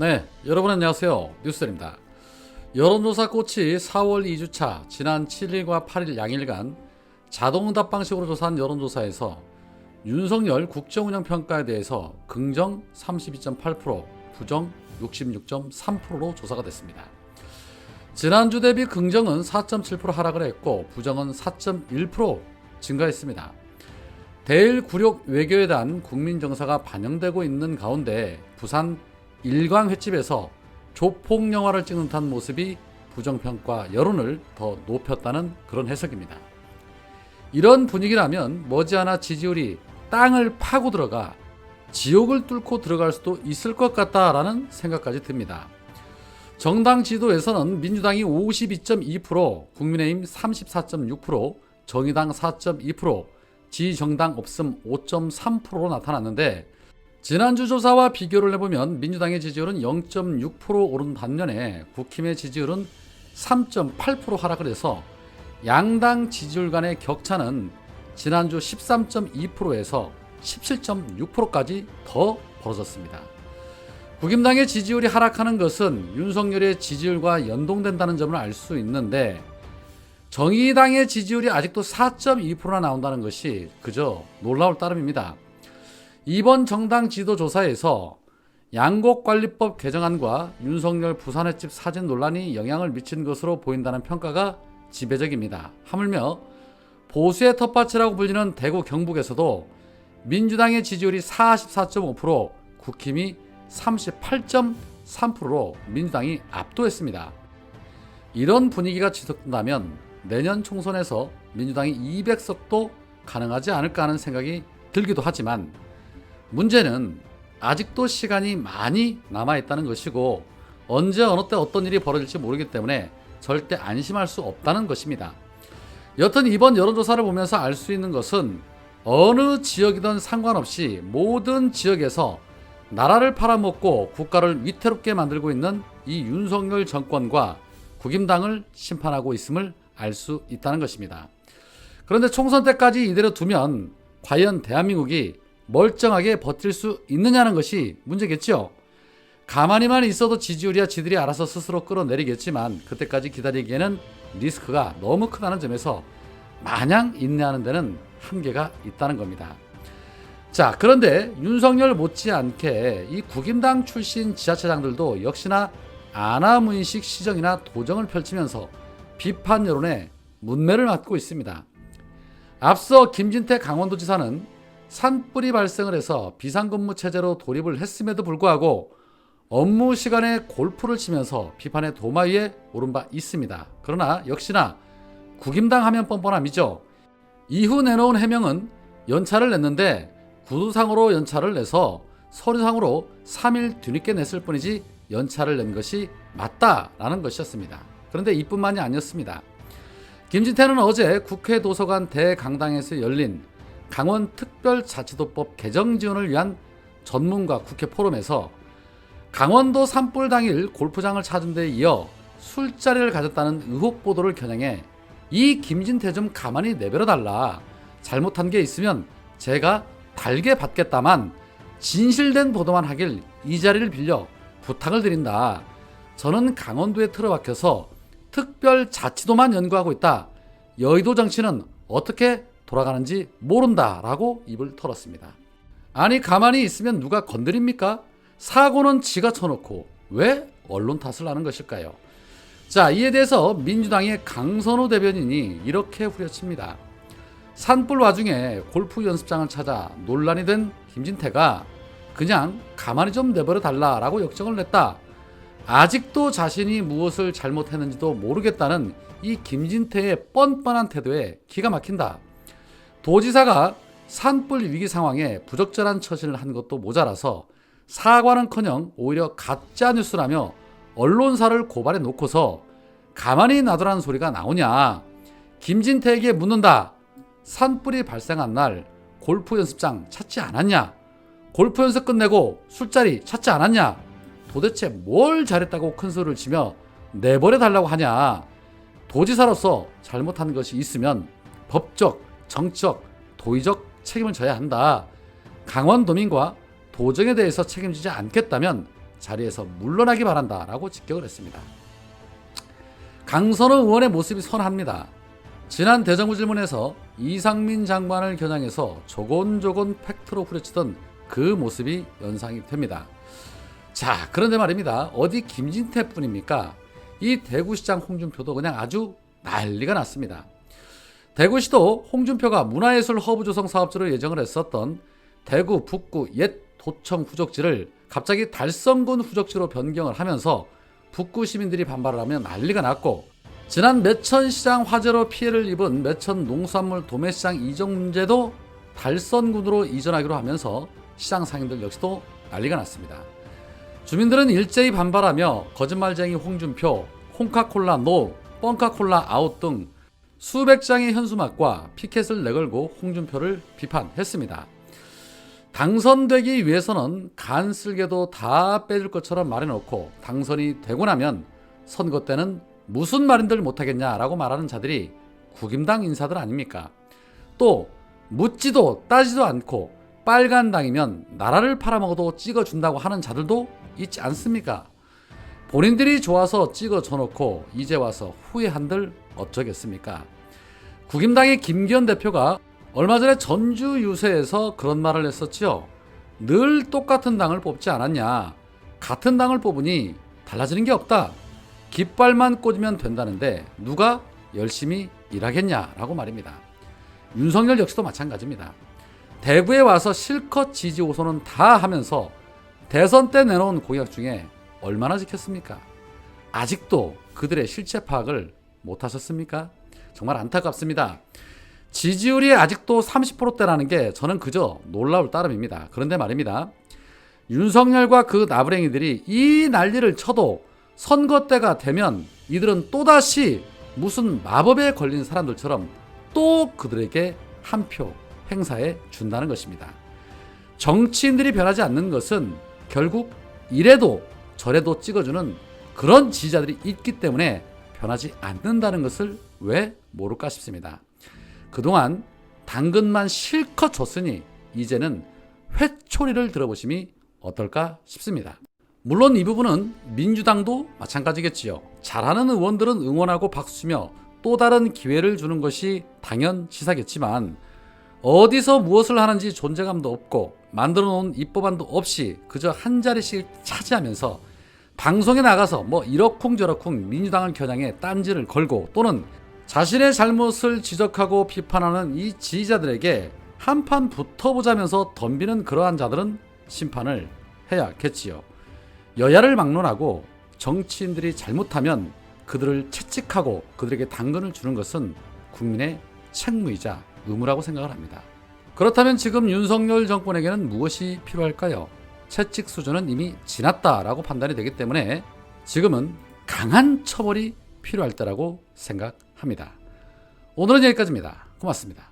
네, 여러분 안녕하세요. 뉴스입니다. 여론조사 꽃이 4월 2주차 지난 7일과 8일 양일간 자동응답 방식으로 조사한 여론조사에서 윤석열 국정운영평가에 대해서 긍정 32.8%, 부정 66.3%로 조사가 됐습니다. 지난주 대비 긍정은 4.7% 하락을 했고 부정은 4.1% 증가했습니다. 대일 굴욕 외교에 대한 국민 정서가 반영되고 있는 가운데 부산 일광 횟집에서 조폭 영화를 찍는 듯한 모습이 부정평가 여론을 더 높였다는 그런 해석입니다. 이런 분위기라면 머지않아 지지율이 땅을 파고 들어가 지옥을 뚫고 들어갈 수도 있을 것 같다라는 생각까지 듭니다. 정당 지도에서는 민주당이 52.2%, 국민의힘 34.6%, 정의당 4.2%, 지정당 없음 5.3%로 나타났는데 지난주 조사와 비교를 해보면 민주당의 지지율은 0.6% 오른 반면에 국힘의 지지율은 3.8% 하락을 해서 양당 지지율 간의 격차는 지난주 13.2%에서 17.6%까지 더 벌어졌습니다. 국임당의 지지율이 하락하는 것은 윤석열의 지지율과 연동된다는 점을 알 수 있는데 정의당의 지지율이 아직도 4.2%나 나온다는 것이 그저 놀라울 따름입니다. 이번 정당 지도 조사에서 양곡관리법 개정안과 윤석열 부산횟집 사진 논란이 영향을 미친 것으로 보인다는 평가가 지배적입니다. 하물며 보수의 텃밭이라고 불리는 대구 경북에서도 민주당의 지지율이 44.5%, 국힘이 38.3%로 민주당이 압도했습니다. 이런 분위기가 지속된다면 내년 총선에서 민주당이 200석도 가능하지 않을까 하는 생각이 들기도 하지만 문제는 아직도 시간이 많이 남아있다는 것이고 언제 어느 때 어떤 일이 벌어질지 모르기 때문에 절대 안심할 수 없다는 것입니다. 여튼 이번 여론조사를 보면서 알 수 있는 것은 어느 지역이든 상관없이 모든 지역에서 나라를 팔아먹고 국가를 위태롭게 만들고 있는 이 윤석열 정권과 국임당을 심판하고 있음을 알 수 있다는 것입니다. 그런데 총선 때까지 이대로 두면 과연 대한민국이 멀쩡하게 버틸 수 있느냐는 것이 문제겠죠. 가만히만 있어도 지지율이야 지들이 알아서 스스로 끌어내리겠지만 그때까지 기다리기에는 리스크가 너무 크다는 점에서 마냥 인내하는 데는 한계가 있다는 겁니다. 자, 그런데 윤석열 못지않게 이 국임당 출신 지자체장들도 역시나 아나무인식 시정이나 도정을 펼치면서 비판 여론에 문매를 맞고 있습니다. 앞서 김진태 강원도지사는 산불이 발생을 해서 비상근무 체제로 돌입을 했음에도 불구하고 업무 시간에 골프를 치면서 비판의 도마 위에 오른 바 있습니다. 그러나 역시나 국임당 하면 뻔뻔함이죠. 이후 내놓은 해명은 연차를 냈는데 구두상으로 연차를 내서 서류상으로 3일 뒤늦게 냈을 뿐이지 연차를 낸 것이 맞다라는 것이었습니다. 그런데 이뿐만이 아니었습니다. 김진태는 어제 국회 도서관 대강당에서 열린 강원 특별자치도법 개정 지원을 위한 전문가 국회 포럼에서 강원도 산불 당일 골프장을 찾은 데 이어 술자리를 가졌다는 의혹 보도를 겨냥해 이 김진태 좀 가만히 내버려 달라. 잘못한 게 있으면 제가 달게 받겠다만 진실된 보도만 하길 이 자리를 빌려 부탁을 드린다. 저는 강원도에 틀어박혀서 특별자치도만 연구하고 있다. 여의도 정치는 어떻게 돌아가는지 모른다라고 입을 털었습니다. 아니 가만히 있으면 누가 건드립니까? 사고는 지가 쳐놓고 왜 언론 탓을 하는 것일까요? 자 이에 대해서 민주당의 강선우 대변인이 이렇게 후려칩니다. 산불 와중에 골프 연습장을 찾아 논란이 된 김진태가 그냥 가만히 좀 내버려 달라라고 역정을 냈다. 아직도 자신이 무엇을 잘못했는지도 모르겠다는 이 김진태의 뻔뻔한 태도에 기가 막힌다. 도지사가 산불 위기 상황에 부적절한 처신을 한 것도 모자라서 사과는커녕 오히려 가짜 뉴스라며 언론사를 고발해 놓고서 가만히 놔두라는 소리가 나오냐. 김진태에게 묻는다. 산불이 발생한 날 골프 연습장 찾지 않았냐? 골프 연습 끝내고 술자리 찾지 않았냐? 도대체 뭘 잘했다고 큰 소리를 치며 내버려 달라고 하냐? 도지사로서 잘못한 것이 있으면 법적, 정치적, 도의적 책임을 져야 한다. 강원도민과 도정에 대해서 책임지지 않겠다면 자리에서 물러나기 바란다 라고 직격을 했습니다. 강선호 의원의 모습이 선합니다. 지난 대정부 질문에서 이상민 장관을 겨냥해서 조곤조곤 팩트로 후려치던 그 모습이 연상이 됩니다. 자, 그런데 말입니다. 어디 김진태 뿐입니까? 이 대구시장 홍준표도 그냥 아주 난리가 났습니다. 대구시도 홍준표가 문화예술 허브 조성 사업지로 예정을 했었던 대구 북구 옛 도청 후적지를 갑자기 달성군 후적지로 변경을 하면서 북구 시민들이 반발을 하며 난리가 났고 지난 매천 시장 화재로 피해를 입은 매천 농수산물 도매시장 이전 문제도 달선군으로 이전하기로 하면서 시장 상인들 역시도 난리가 났습니다. 주민들은 일제히 반발하며 거짓말쟁이 홍준표, 홍카콜라 노, 뻥카콜라 아웃 등 수백 장의 현수막과 피켓을 내걸고 홍준표를 비판했습니다. 당선되기 위해서는 간 쓸개도 다 빼줄 것처럼 말해놓고 당선이 되고 나면 선거 때는 무슨 말인들 못하겠냐라고 말하는 자들이 국임당 인사들 아닙니까? 또 묻지도 따지도 않고 빨간 당이면 나라를 팔아먹어도 찍어준다고 하는 자들도 있지 않습니까? 본인들이 좋아서 찍어줘놓고 이제 와서 후회한들 어쩌겠습니까? 국임당의 김기현 대표가 얼마 전에 전주 유세에서 그런 말을 했었지요. 늘 똑같은 당을 뽑지 않았냐. 같은 당을 뽑으니 달라지는 게 없다. 깃발만 꽂으면 된다는데 누가 열심히 일하겠냐라고 말입니다. 윤석열 역시도 마찬가지입니다. 대구에 와서 실컷 지지 호소는 다 하면서 대선 때 내놓은 공약 중에 얼마나 지켰습니까? 아직도 그들의 실체 파악을 못 하셨습니까? 정말 안타깝습니다. 지지율이 아직도 30%대라는 게 저는 그저 놀라울 따름입니다. 그런데 말입니다. 윤석열과 그 나부랭이들이 이 난리를 쳐도 선거 때가 되면 이들은 또다시 무슨 마법에 걸린 사람들처럼 또 그들에게 한 표 행사해 준다는 것입니다. 정치인들이 변하지 않는 것은 결국 이래도 저래도 찍어주는 그런 지지자들이 있기 때문에 변하지 않는다는 것을 왜 모를까 싶습니다. 그동안 당근만 실컷 줬으니 이제는 회초리를 들어보심이 어떨까 싶습니다. 물론 이 부분은 민주당도 마찬가지겠지요. 잘하는 의원들은 응원하고 박수치며 또 다른 기회를 주는 것이 당연시사겠지만 어디서 무엇을 하는지 존재감도 없고 만들어 놓은 입법안도 없이 그저 한 자리씩 차지하면서 방송에 나가서 뭐 이러쿵저러쿵 민주당을 겨냥해 딴지를 걸고 또는 자신의 잘못을 지적하고 비판하는 이 지지자들에게 한판 붙어보자면서 덤비는 그러한 자들은 심판을 해야겠지요. 여야를 막론하고 정치인들이 잘못하면 그들을 채찍하고 그들에게 당근을 주는 것은 국민의 책무이자 의무라고 생각을 합니다. 그렇다면 지금 윤석열 정권에게는 무엇이 필요할까요? 채찍 수준은 이미 지났다라고 판단이 되기 때문에 지금은 강한 처벌이 필요할 때라고 생각합니다. 오늘은 여기까지입니다. 고맙습니다.